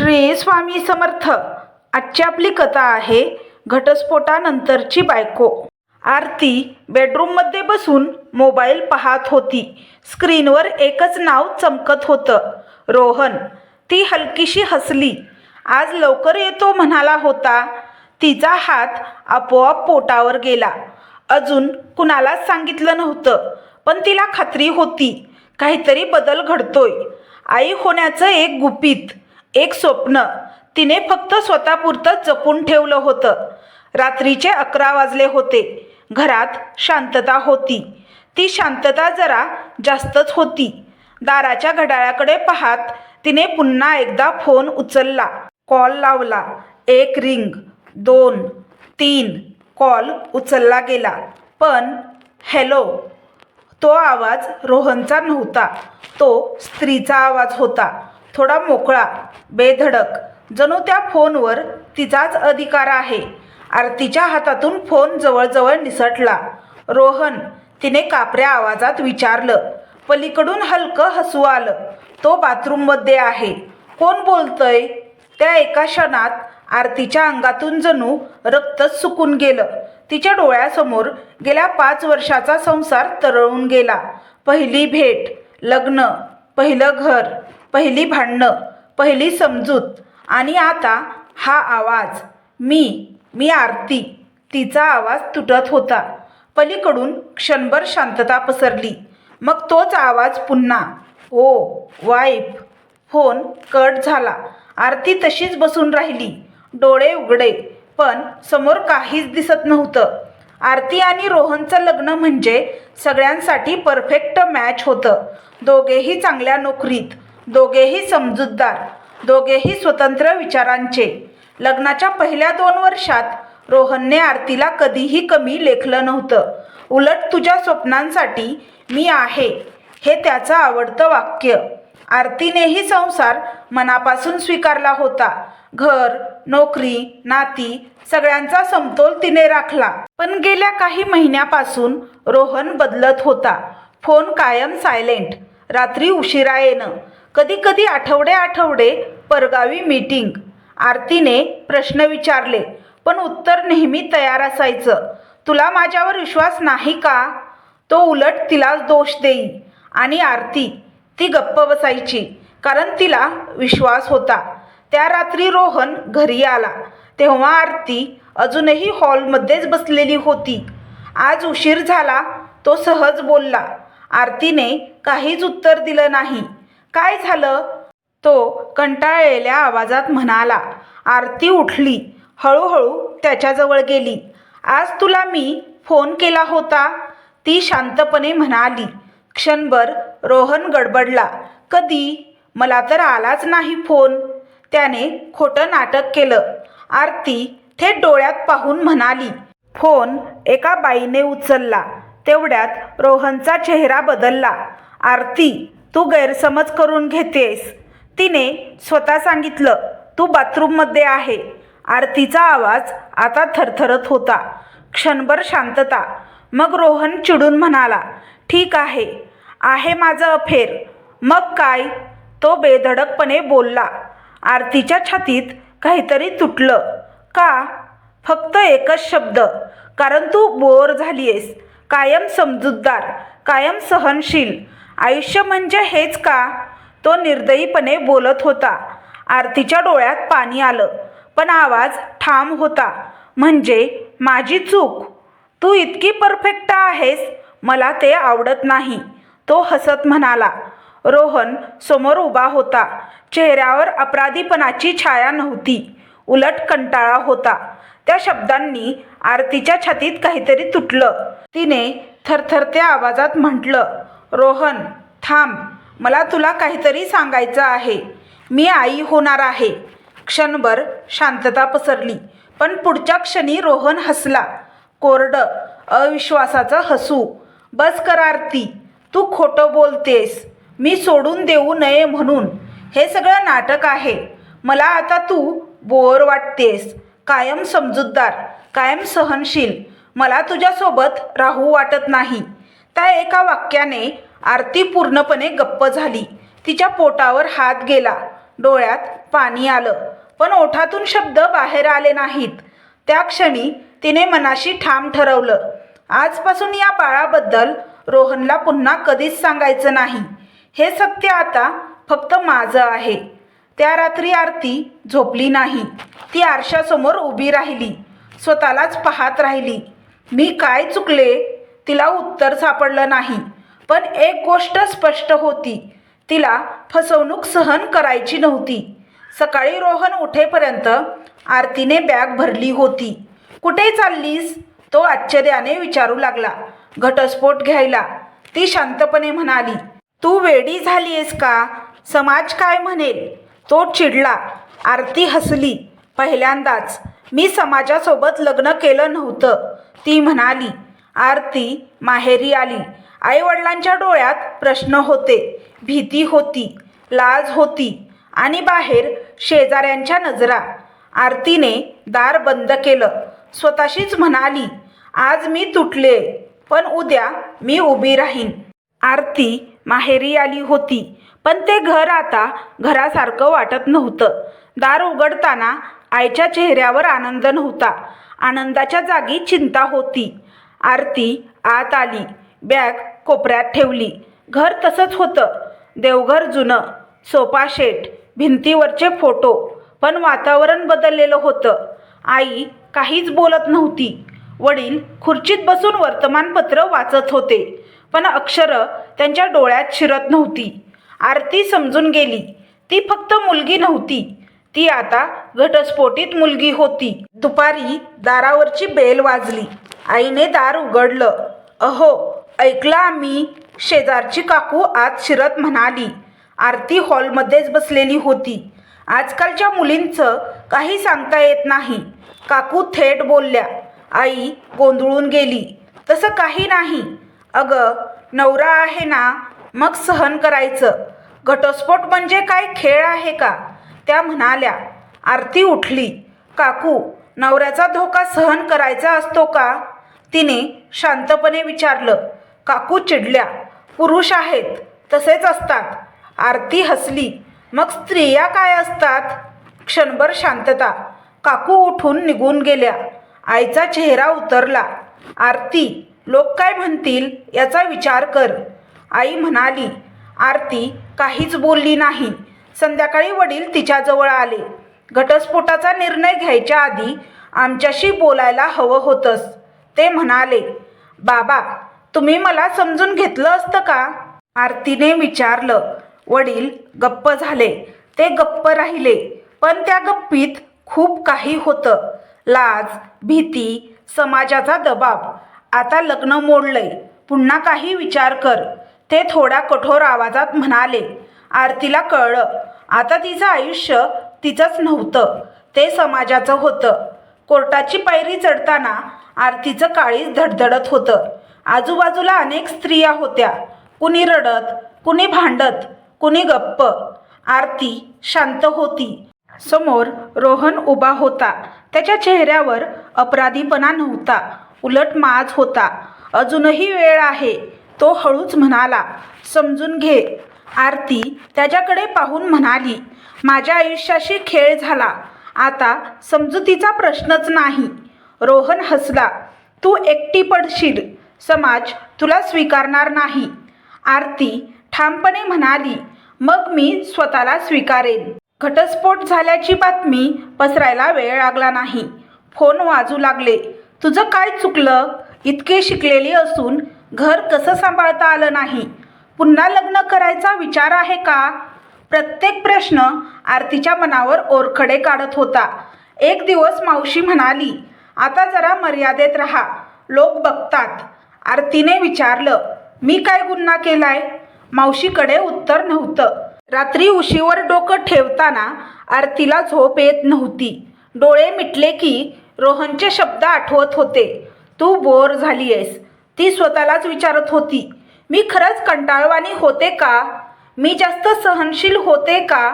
श्री स्वामी समर्थ. आजची आपली कथा आहे घटस्फोटानंतरची बायको. आरती बेडरूममध्ये बसून मोबाईल पाहत होती. स्क्रीनवर एकच नाव चमकत होतं. रोहन. ती हलकीशी हसली. आज लवकर येतो म्हणाला होता. तिचा हात आपोआप पोटावर गेला. अजून कुणालाच सांगितलं नव्हतं पण तिला खात्री होती. काहीतरी बदल घडतोय. आई होण्याचं एक गुपित. एक स्वप्न. तिने फक्त स्वतःपुरतं जपून ठेवलं होतं. रात्रीचे अकरा वाजले होते. घरात शांतता होती. ती शांतता जरा जास्तच होती. दाराच्या घड्याळाकडे पाहत तिने पुन्हा एकदा फोन उचलला. कॉल लावला. एक रिंग दोन तीन कॉल उचलला गेला. पण हॅलो तो आवाज रोहनचा नव्हता. तो स्त्रीचा आवाज होता. थोडा मोकळा बेधडक. जणू त्या फोनवर तिचाच अधिकार आहे. आरतीच्या हातातून फोन जवळजवळ निसटला. रोहन तिने कापऱ्या आवाजात विचारलं. पलीकडून हलकं हसू आलं. तो बाथरूममध्ये आहे. कोण बोलतंय? त्या एका क्षणात आरतीच्या अंगातून जणू रक्तच सुकून गेलं. तिच्या डोळ्यासमोर गेल्या पाच वर्षाचा संसार तरळून गेला. पहिली भेट लग्न पहिलं घर. पहिली भांडणं पहिली समजूत. आणि आता हा आवाज मी मी आरती तिचा आवाज तुटत होता. पलीकडून क्षणभर शांतता पसरली. मग तोच आवाज पुन्हा ओ वाईफ. फोन कट झाला. आरती तशीच बसून राहिली. डोळे उघडे पण समोर काहीच दिसत नव्हतं. आरती आणि रोहनचं लग्न म्हणजे सगळ्यांसाठी परफेक्ट मॅच होतं. दोघेही चांगल्या नोकरीत दोघेही समजूतदार दोघेही स्वतंत्र विचारांचे. लग्नाच्या पहिल्या दोन वर्षात रोहनने आरतीला कधीही कमी लेखलं नव्हतं. उलट तुझ्या स्वप्नांसाठी मी आहे हे त्याचं आवडतं वाक्य. आरतीनेही संसार मनापासून स्वीकारला होता. घर नोकरी नाती सगळ्यांचा समतोल तिने राखला. पण गेल्या काही महिन्यापासून रोहन बदलत होता. फोन कायम सायलेंट. रात्री उशिरा येणं. कधी कधी आठवडे आठवडे परगावी मीटिंग आरतीने प्रश्न विचारले पण उत्तर नेहमी तयार असायचं. तुला माझ्यावर विश्वास नाही का? तो उलट तिलाच दोष देई. आणि आरती ती गप्प बसायची कारण तिला विश्वास होता. त्या रात्री रोहन घरी आला. तेव्हा आरती अजूनही हॉलमध्येच बसलेली होती. आज उशीर झाला तो सहज बोलला आरतीने काहीच उत्तर दिलं नाही. काय झालं? तो कंटाळलेल्या आवाजात म्हणाला आरती उठली. हळूहळू त्याच्याजवळ गेली. आज तुला मी फोन केला होता. ती शांतपणे म्हणाली. क्षणभर रोहन गडबडला. कधी? मला तर आलाच नाही फोन. त्याने खोटं नाटक केलं. आरती थेट डोळ्यात पाहून म्हणाली फोन एका बाईने उचलला. तेवढ्यात रोहनचा चेहरा बदलला. आरती तू गैरसमज करून घेतेस. तिने स्वतः सांगितलं तू बाथरूममध्ये आहे. आरतीचा आवाज आता थरथरत होता. क्षणभर शांतता. मग रोहन चिडून म्हणाला ठीक आहे. आहे माझं अफेर. मग काय? तो बेधडकपणे बोलला. आरतीच्या छातीत काहीतरी तुटलं. का? फक्त एकच शब्द. कारण तू बोर झालीयस. कायम समजूतदार. कायम सहनशील. आयुष्य म्हणजे हेच का? तो निर्दयीपणे बोलत होता. आरतीच्या डोळ्यात पाणी आलं. पण आवाज ठाम होता. म्हणजे माझी चूक? तू इतकी परफेक्ट आहेस? मला ते आवडत नाही. तो हसत म्हणाला. रोहन समोर उभा होता. चेहऱ्यावर अपराधीपणाची छाया नव्हती. उलट कंटाळा होता. त्या शब्दांनी आरतीच्या छातीत काहीतरी तुटलं. तिने थरथरत्या आवाजात म्हटलं रोहन थांब. मला तुला काहीतरी सांगायचं आहे. मी आई होणार आहे. क्षणभर शांतता पसरली पण पुढच्या क्षणी रोहन हसला. कोरडं अविश्वासाचं हसू. बस कर आरती तू खोटं बोलतेस. मी सोडून देऊ नये म्हणून. हे सगळं नाटक आहे. मला आता तू बोर वाटतेस. कायम समजूतदार कायम सहनशील. मला तुझ्यासोबत राहू वाटत नाही. त्या एका वाक्याने आरती पूर्णपणे गप्प झाली. तिच्या पोटावर हात गेला. डोळ्यात पाणी आलं. पण ओठातून शब्द बाहेर आले नाहीत. त्या क्षणी तिने मनाशी ठाम ठरवलं. आजपासून या बाळाबद्दल रोहनला पुन्हा कधीच सांगायचं नाही. हे सत्य आता फक्त माझं आहे. त्या रात्री आरती झोपली नाही. ती आरशासमोर उभी राहिली. स्वतःलाच पाहत राहिली. मी काय चुकले? तिला उत्तर सापडलं नाही. पण एक गोष्ट स्पष्ट होती. तिला फसवणूक सहन करायची नव्हती. सकाळी रोहन उठेपर्यंत आरतीने बॅग भरली होती. कुठे चाललीस? तो आश्चर्याने विचारू लागला. घटस्फोट घ्यायला. ती शांतपणे म्हणाली तू वेडी झालीयस का? समाज काय म्हणेल? तो चिडला. आरती हसली. पहिल्यांदाच. मी समाजासोबत लग्न केलं नव्हतं. ती म्हणाली आरती माहेरी आली. आईवडिलांच्या डोळ्यात प्रश्न होते. भीती होती लाज होती आणि बाहेर शेजाऱ्यांच्या नजरा. आरतीने दार बंद केलं. स्वतःशीच म्हणाली आज मी तुटले पण उद्या मी उभी राहीन. आरती माहेरी आली होती पण ते घर आता घरासारखं वाटत नव्हतं. दार उघडताना आईच्या चेहऱ्यावर आनंद नव्हता. आनंदाच्या जागी चिंता होती. आरती आत आली बॅग कोपऱ्यात ठेवली. घर तसंच होतं. देवघर जुनं सोफा शेट भिंतीवरचे फोटो. पण वातावरण बदललेलं होतं. आई काहीच बोलत नव्हती. वडील खुर्चीत बसून वर्तमानपत्र वाचत होते. पण अक्षरं त्यांच्या डोळ्यात शिरत नव्हती. आरती समजून गेली. ती फक्त मुलगी नव्हती. ती आता घटस्फोटीत मुलगी होती. दुपारी दारावरची बेल वाजली. आईने दार उघडलं. अहो ऐकलं आम्ही शेजारची काकू आत शिरत म्हणाली. आरती हॉलमध्येच बसलेली होती. आजकालच्या मुलींचं काही सांगता येत नाही. काकू थेट बोलल्या आई गोंधळून गेली. तसं काही नाही. अगं नवरा आहे ना मग सहन करायचं. घटस्फोट म्हणजे काय खेळ आहे का? त्या म्हणाल्या. आरती उठली. काकू नवऱ्याचा धोका सहन करायचा असतो का? तिने शांतपणे विचारलं काकू चिडल्या. पुरुष आहेत तसेच असतात. आरती हसली. मग स्त्रिया काय असतात? क्षणभर शांतता. काकू उठून निघून गेल्या. आईचा चेहरा उतरला. आरती लोक काय म्हणतील याचा विचार कर. आई म्हणाली आरती काहीच बोलली नाही. संध्याकाळी वडील तिच्याजवळ आले. घटस्फोटाचा निर्णय घ्यायच्या आधी आमच्याशी बोलायला हवं होतंस. ते म्हणाले बाबा तुम्ही मला समजून घेतलं असतं का? आरतीने विचारलं. वडील गप्प झाले. ते गप्प राहिले. पण त्या गप्पीत खूप काही होतं. लाज भीती समाजाचा दबाव. आता लग्न मोडलंय. पुन्हा काही विचार कर. ते थोड्या कठोर आवाजात म्हणाले. आरतीला कळलं. आता तिचं आयुष्य तिचंच नव्हतं. ते समाजाचं होतं. कोर्टाची पायरी चढताना आरतीचं काळीच धडधडत होतं. आजूबाजूला अनेक स्त्रिया होत्या. कुणी रडत कुणी भांडत कुणी गप्प. आरती शांत होती. समोर रोहन उभा होता. त्याच्या चेहऱ्यावर अपराधीपणा नव्हता. उलट माज होता. अजूनही वेळ आहे तो हळूच म्हणाला. समजून घे. आरती त्याच्याकडे पाहून म्हणाली माझ्या आयुष्याशी खेळ झाला. आता समजुतीचा प्रश्नच नाही. रोहन हसला. तू एकटी पडशील. समाज तुला स्वीकारणार नाही. आरती ठामपणे म्हणाली मग मी स्वतःला स्वीकारेन. घटस्फोट झाल्याची बातमी पसरायला वेळ लागला नाही. फोन वाजू लागले. तुझं काय चुकलं? इतके शिकलेली असून घर कसं सांभाळता आलं नाही? पुन्हा लग्न करायचा विचार आहे का? प्रत्येक प्रश्न आरतीच्या मनावर ओरखडे काढत होता. एक दिवस मावशी म्हणाली आता जरा मर्यादेत राहा. लोक बघतात. आरतीने विचारलं मी काय गुन्हा केलाय? मावशीकडे उत्तर नव्हतं. रात्री उशीवर डोकं ठेवताना आरतीला झोप येत नव्हती. डोळे मिटले की रोहनचे शब्द आठवत होते. तू बोर झाली आहेस ती स्वतःलाच विचारत होती. मी खरंच कंटाळवाणी होते का? मी जास्त सहनशील होते का?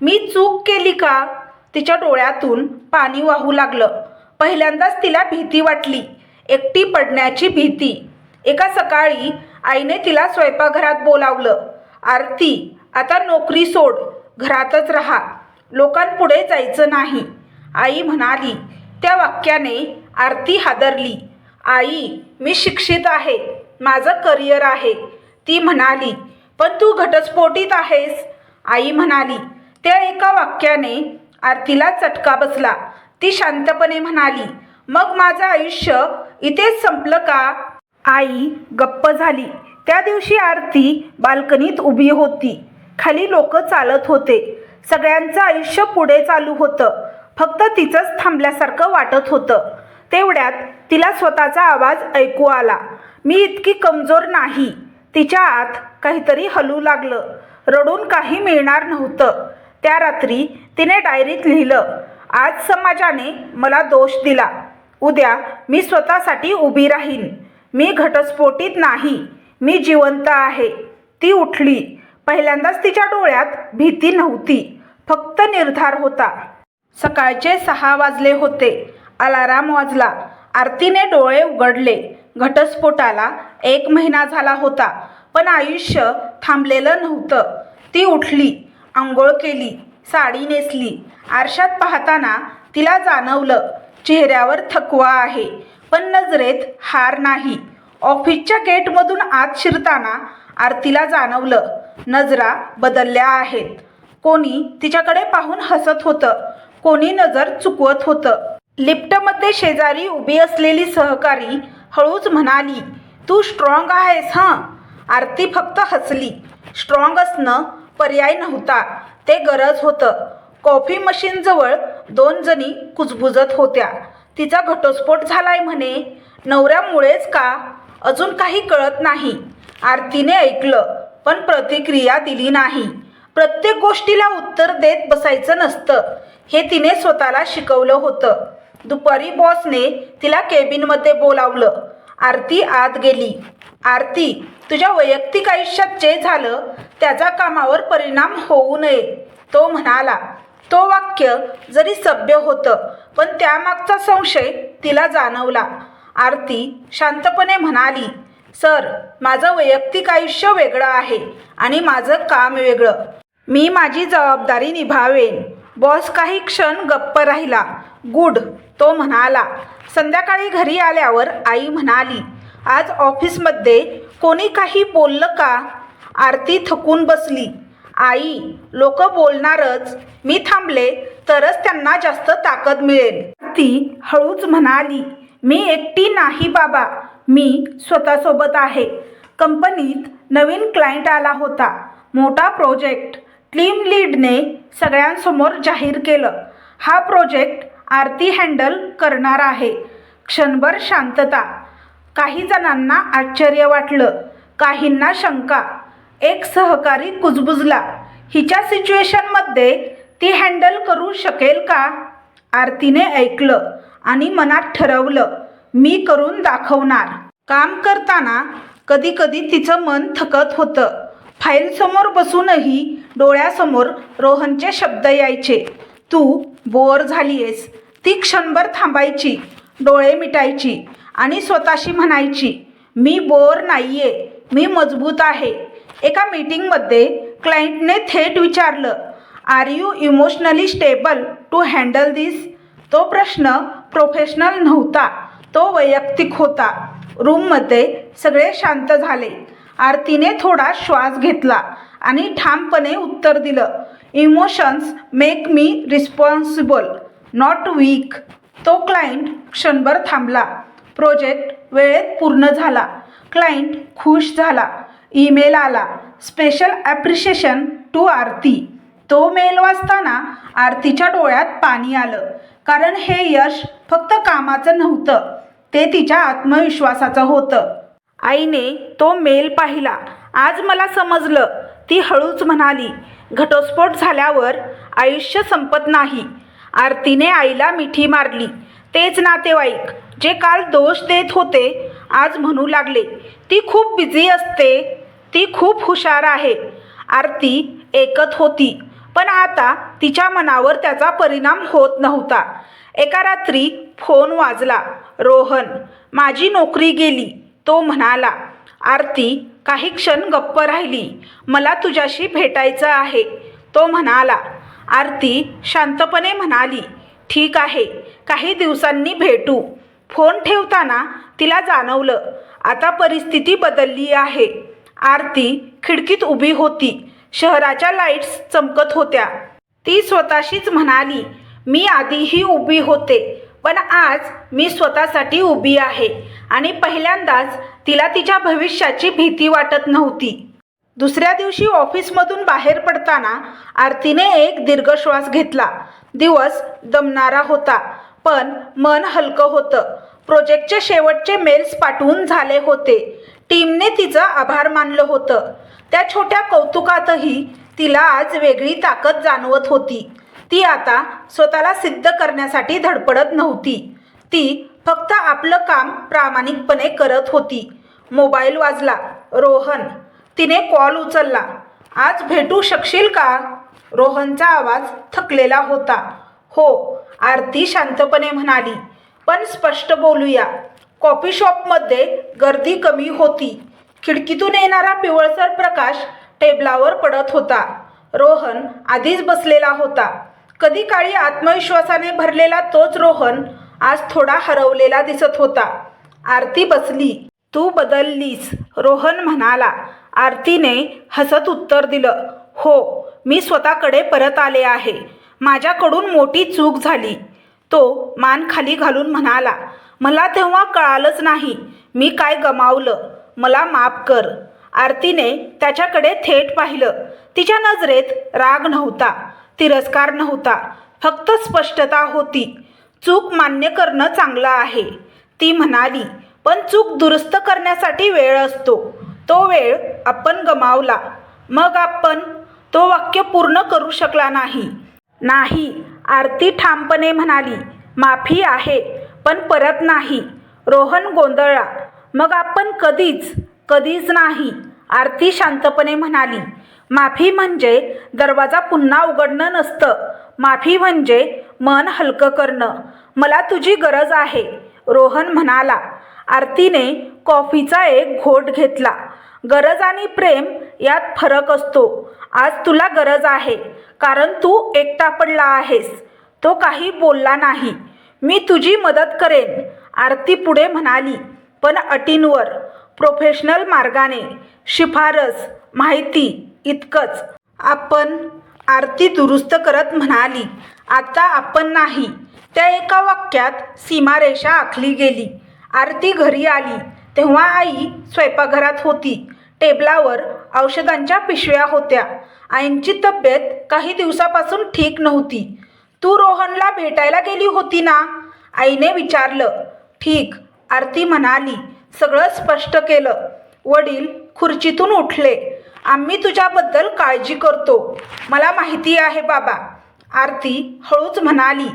मी चूक केली का? तिच्या डोळ्यातून पाणी वाहू लागलं. पहिल्यांदाच तिला भीती वाटली. एकटी पडण्याची भीती. एका सकाळी आईने तिला स्वयंपाकघरात बोलावलं. आरती आता नोकरी सोड. घरातच राहा. लोकांपुढे जायचं नाही. आई म्हणाली त्या वाक्याने आरती हादरली. आई मी शिक्षित आहे. माझं करिअर आहे. ती म्हणाली पण तू घटस्फोटीत आहेस. आई म्हणाली त्या एका वाक्याने आरतीला चटका बसला. ती शांतपणे म्हणाली मग माझं आयुष्य इथेच संपलं का? आई गप्प झाली. त्या दिवशी आरती बाल्कनीत उभी होती. खाली लोक चालत होते. सगळ्यांचं आयुष्य पुढे चालू होतं. फक्त तिचंच थांबल्यासारखं वाटत होतं. तेवढ्यात तिला स्वतःचा आवाज ऐकू आला. मी इतकी कमजोर नाही. तिच्या आत काहीतरी हलू लागलं. रडून काही मिळणार नव्हतं. त्या रात्री तिने डायरीत लिहिलं आज समाजाने मला दोष दिला. उद्या मी स्वतःसाठी उभी राहीन. मी घटस्फोटीत नाही. मी जिवंत आहे. ती उठली. पहिल्यांदाच तिच्या डोळ्यात भीती नव्हती. फक्त निर्धार होता. सकाळचे सहा वाजले होते. अलाराम वाजला. आरतीने डोळे उघडले. घटस्फोटाला एक महिना झाला होता. पण आयुष्य थांबलेलं नव्हतं. ती उठली. आंघोळ केली. साडी नेसली. आरशात पाहताना तिला जाणवलं चेहऱ्यावर थकवा आहे पण नजरेत हार नाही. ऑफिसच्या गेटमधून आत शिरताना आरतीला जाणवलं नजरा बदलल्या आहेत. कोणी तिच्याकडे पाहून हसत होतं कोणी नजर चुकवत होतं. लिफ्टमध्ये शेजारी उभी असलेली सहकारी हळूच म्हणाली तू स्ट्रॉंग आहेस हां. आरती फक्त हसली. स्ट्रॉंग असणं पर्याय नव्हता. ते गरज होतं. कॉफी मशीनजवळ दोन जणी कुजबुजत होत्या. तिचा घटस्फोट झालाय म्हणे. नवऱ्यामुळेच का? अजून काही कळत नाही. आरतीने ऐकलं पण प्रतिक्रिया दिली नाही. प्रत्येक गोष्टीला उत्तर देत बसायचं नसतं. हे तिने स्वतःला शिकवलं होतं. दुपारी बॉसने तिला केबिनमध्ये बोलावलं. आरती आत गेली. आरती तुझ्या वैयक्तिक आयुष्यात जे झालं त्याचा कामावर परिणाम होऊ नये तो म्हणाला. तो वाक्य जरी सभ्य होतं पण त्यामागचा संशय तिला जाणवला. आरती शांतपणे म्हणाली सर माझं वैयक्तिक आयुष्य वेगळं आहे आणि माझं काम वेगळं. मी माझी जबाबदारी निभावेन. बॉस काही क्षण गप्प राहिला. गुड तो म्हणाला. संध्याकाळी घरी आल्यावर आई म्हणाली आज ऑफिसमध्ये कोणी काही बोललं का? आरती थकून बसली. आई लोक बोलणारच. मी थांबले तरच त्यांना जास्त ताकद मिळेल. ती हळूच म्हणाली मी एकटी नाही बाबा. मी स्वतःसोबत आहे. कंपनीत नवीन क्लायंट आला होता. मोठा प्रोजेक्ट. टीम लीडने सगळ्यांसमोर जाहीर केलं. हा प्रोजेक्ट आरती हँडल करणार आहे. क्षणभर शांतता. काही जणांना आश्चर्य वाटलं. काहींना शंका. एक सहकारी कुजबुजला हिच्या सिच्युएशनमध्ये ती हँडल करू शकेल का? आरतीने ऐकलं आणि मनात ठरवलं मी करून दाखवणार. काम करताना कधी कधी तिचं मन थकत होतं. फाईलसमोर बसूनही डोळ्यासमोर रोहनचे शब्द यायचे. तू बोर आहेस ती क्षणभर थांबायची. डोळे मिटायची. आणि स्वतःशी म्हणायची मी बोर नाहीये मी मजबूत आहे. एका मीटिंगमध्ये क्लायंटने थेट विचारलं are you emotionally stable to handle this तो प्रश्न प्रोफेशनल नव्हता तो वैयक्तिक होता. रूममध्ये सगळे शांत झाले. आरतीने थोडा श्वास घेतला आणि ठामपणे उत्तर दिलं emotions make me responsible not weak तो क्लायंट क्षणभर थांबला. प्रोजेक्ट वेळेत पूर्ण झाला. क्लायंट खुश झाला. ईमेल आला. Special appreciation to Aarti. तो मेल वाचताना आरतीच्या डोळ्यात पाणी आलं. कारण हे यश फक्त कामाचं नव्हतं. ते तिच्या आत्मविश्वासाचं होतं. आईने तो मेल पाहिला. आज मला समजलं. ती हळूच म्हणाली घटस्फोट झाल्यावर आयुष्य संपत नाही. आरतीने आईला मिठी मारली. तेच नातेवाईक. जे काल दोष देत होते आज म्हणू लागले. ती खूप बिझी असते ती खूप हुशार आहे. आरती ऐकत होती पण आता तिच्या मनावर त्याचा परिणाम होत नव्हता. एका रात्री फोन वाजला. रोहन माझी नोकरी गेली तो म्हणाला. आरती काही क्षण गप्प राहिली. मला तुझ्याशी भेटायचं आहे. तो म्हणाला. आरती शांतपणे म्हणाली ठीक आहे. काही दिवसांनी भेटू. फोन ठेवताना तिला जाणवलं आता परिस्थिती बदलली आहे. आरती खिडकीत उभी होती. शहराच्या लाईट्स चमकत होत्या. ती स्वतःशीच म्हणाली मी आधीही उभी होते पण आज मी स्वतःसाठी उभी आहे आणि पहिल्यांदाच तिला तिच्या भविष्याची भीती वाटत नव्हती. दुसऱ्या दिवशी ऑफिसमधून बाहेर पडताना आरतीने एक दीर्घ श्वास घेतला. दिवस दमणारा होता. पण मन हलकं होतं. प्रोजेक्टचे शेवटचे मेल्स पाठवून झाले होते. टीमने तिचं आभार मानलं होतं. त्या छोट्या कौतुकातही तिला आज वेगळी ताकद जाणवत होती. ती आता स्वतःला सिद्ध करण्यासाठी धडपडत नव्हती. ती फक्त आपलं काम प्रामाणिकपणे करत होती. मोबाईल वाजला. रोहन तिने कॉल उचलला. आज भेटू शकशील का? रोहनचा आवाज थकलेला होता. हो आरती शांतपणे म्हणाली पण स्पष्ट बोलूया. कॉफी शॉपमध्ये गर्दी कमी होती. खिडकीतून येणारा पिवळसर प्रकाश टेबलावर पडत होता. रोहन आधीच बसलेला होता. कधी काळी आत्मविश्वासाने भरलेला तोच रोहन आज थोडा हरवलेला दिसत होता. आरती बसली. तू बदललीस रोहन म्हणाला. आरतीने हसत उत्तर दिलं हो मी स्वतःकडे परत आले आहे. माझ्याकडून मोठी चूक झाली. तो मान खाली घालून म्हणाला मला तेव्हा कळालंच नाही. मी काय गमावलं? मला माफ कर. आरतीने त्याच्याकडे थेट पाहिलं. तिच्या नजरेत राग नव्हता तिरस्कार नव्हता फक्त स्पष्टता होती. चूक मान्य करणं चांगलं आहे. ती म्हणाली पण चूक दुरुस्त करण्यासाठी वेळ असतो. तो वेळ आपण गमावला. मग आपण तो वाक्य पूर्ण करू शकला नाही. नाही. आरती ठामपणे म्हणाली माफी आहे पण परत नाही. रोहन गोंधळला. मग आपण कधीच कधीच नाही आरती शांतपणे म्हणाली. माफी म्हणजे दरवाजा पुन्हा उघडणं नसतं. माफी म्हणजे मन हलकं करणं. मला तुझी गरज आहे रोहन म्हणाला. आरतीने कॉफीचा एक घोट घेतला. गरज आणि प्रेम यात फरक असतो. आज तुला गरज आहे कारण तू एकटा पडला आहेस. तो काही बोलला नाही. मी तुझी मदत करेन आरती पुढे म्हणाली. पण अटींवर प्रोफेशनल मार्गाने शिफारस माहिती इतकंच. आपण आरती दुरुस्त करत म्हणाली. आता आपण नाही. त्या एका वाक्यात सीमारेषा आखली गेली. आरती घरी आली. तेव्हा आई स्वयंपाकघरात होती. टेबलावर औषधांच्या पिशव्या होत्या. आईंची तब्येत काही दिवसापासून ठीक नव्हती. तू रोहनला भेटायला गेली होती ना? आईने विचारलं. ठीक आरती म्हणाली. सगळं स्पष्ट केलं. वडील खुर्चीतून उठले. आम्ही तुझ्याबद्दल काळजी करतो. मला माहिती आहे बाबा. आरती हळूच म्हणाली.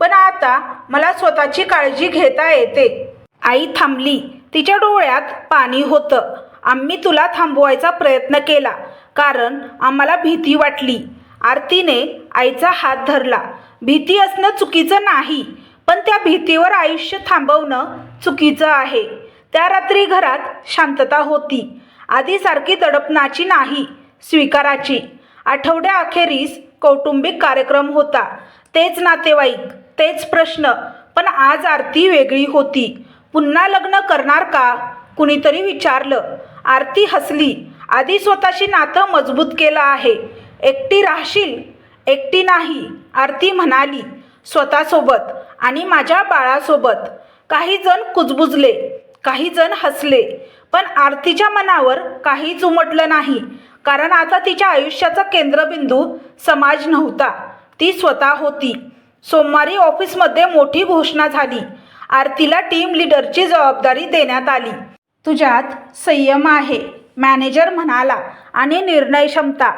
पण आता मला स्वतःची काळजी घेता येते. आई थांबली. तिच्या डोळ्यात पाणी होतं. आम्ही तुला थांबवायचा प्रयत्न केला कारण आम्हाला भीती वाटली. आरतीने आईचा हात धरला. भीती असणं चुकीचं नाही पण त्या भीतीवर आयुष्य थांबवणं चुकीचं आहे. त्या रात्री घरात शांतता होती. आधीसारखी दडपणाची नाही स्वीकाराची. आठवड्या अखेरीस कौटुंबिक कार्यक्रम होता. तेच नातेवाईक तेच प्रश्न पण आज आरती वेगळी होती. पुन्हा लग्न करणार का? कुणीतरी विचारलं. आरती हसली. आधी स्वतःशी नातं मजबूत केलं आहे. एकटी राहशील एकटी नाही आरती म्हणाली स्वतःसोबत आणि माझ्या बाळासोबत. काही जण कुजबुजले काही जण हसले पण आरतीच्या मनावर काहीच उमटलं नाही. कारण आता तिच्या आयुष्याचा केंद्रबिंदू समाज नव्हता. ती स्वतः होती. सोमवारी ऑफिसमध्ये मोठी घोषणा झाली. आरतीला टीम लीडरची जबाबदारी देण्यात आली. तुझ्यात संयम आहे. मॅनेजर म्हणाला आणि निर्णय क्षमता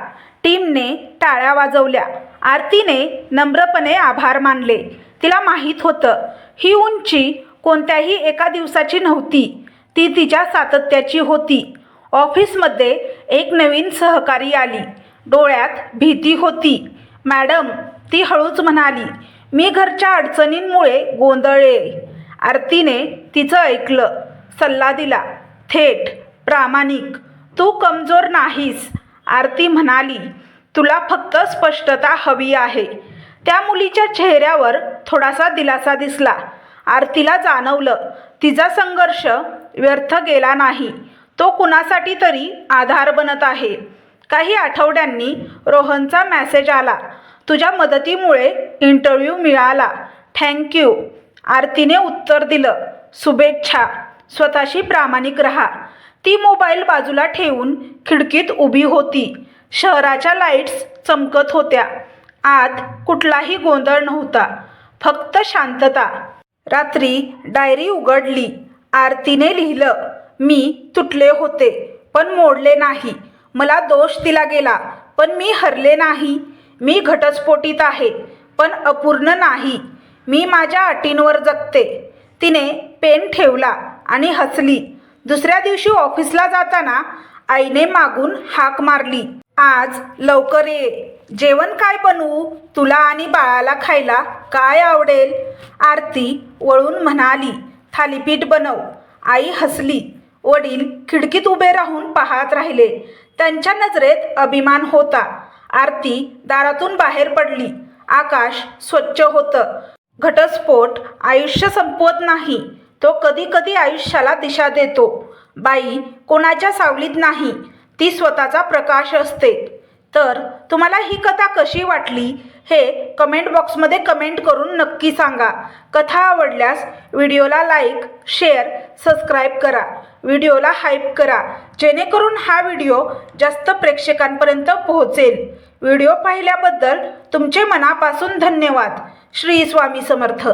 टीमने टाळ्या वाजवल्या. आरतीने नम्रपणे आभार मानले. तिला माहीत होतं ही उंची कोणत्याही एका दिवसाची नव्हती. ती तिच्या सातत्याची होती. ऑफिसमध्ये एक नवीन सहकारी आली. डोळ्यात भीती होती. मॅडम ती हळूच म्हणाली मी घरच्या अडचणींमुळे गोंधळले. आरतीने तिचं ऐकलं. सल्ला दिला. थेट प्रामाणिक. तू कमजोर नाहीस आरती म्हणाली. तुला फक्त स्पष्टता हवी आहे. त्या मुलीच्या चेहऱ्यावर थोडासा दिलासा दिसला. आरतीला जाणवलं तिचा संघर्ष व्यर्थ गेला नाही. तो कुणासाठी तरी आधार बनत आहे. काही आठवड्यांनी रोहनचा मेसेज आला. तुझ्या मदतीमुळे इंटरव्ह्यू मिळाला. थँक्यू आरतीने उत्तर दिलं. शुभेच्छा. स्वतःशी प्रामाणिक रहा. ती मोबाईल बाजूला ठेवून खिडकीत उभी होती. शहराच्या लाईट्स चमकत होत्या. आत कुठलाही गोंधळ नव्हता. फक्त शांतता. रात्री डायरी उघडली. आरतीने लिहिलं मी तुटले होते पण मोडले नाही. मला दोष दिला गेला पण मी हरले नाही. मी घटस्फोटीत आहे पण अपूर्ण नाही. मी माझ्या अटींवर जगते. तिने पेन ठेवला. आणि हसली. दुसऱ्या दिवशी ऑफिसला जाताना आईने मागून हाक मारली. आज लवकर ये. जेवण काय बनवू? तुला आणि बाळाला खायला काय आवडेल? आरती वळून म्हणाली थालीपीठ बनव. आई हसली. वडील खिडकीत उभे राहून पाहत राहिले. त्यांच्या नजरेत अभिमान होता. आरती दारातून बाहेर पडली. आकाश स्वच्छ होतं. घटस्फोट आयुष्य संपवत नाही. तो कधी कधी आयुष्याला दिशा देतो. बाई कोणाच्या सावलीत नाही. ती स्वतःचा प्रकाश असते. तर तुम्हाला ही कथा कशी वाटली? हे कमेंट बॉक्समध्ये कमेंट करून नक्की सांगा. कथा आवडल्यास व्हिडिओला लाईक शेअर सबस्क्राईब करा. व्हिडिओला हाईप करा. जेणेकरून हा व्हिडिओ जास्त प्रेक्षकांपर्यंत पोहोचेल. व्हिडिओ पाहिल्याबद्दल तुमचे मनापासून धन्यवाद. श्री स्वामी समर्थ.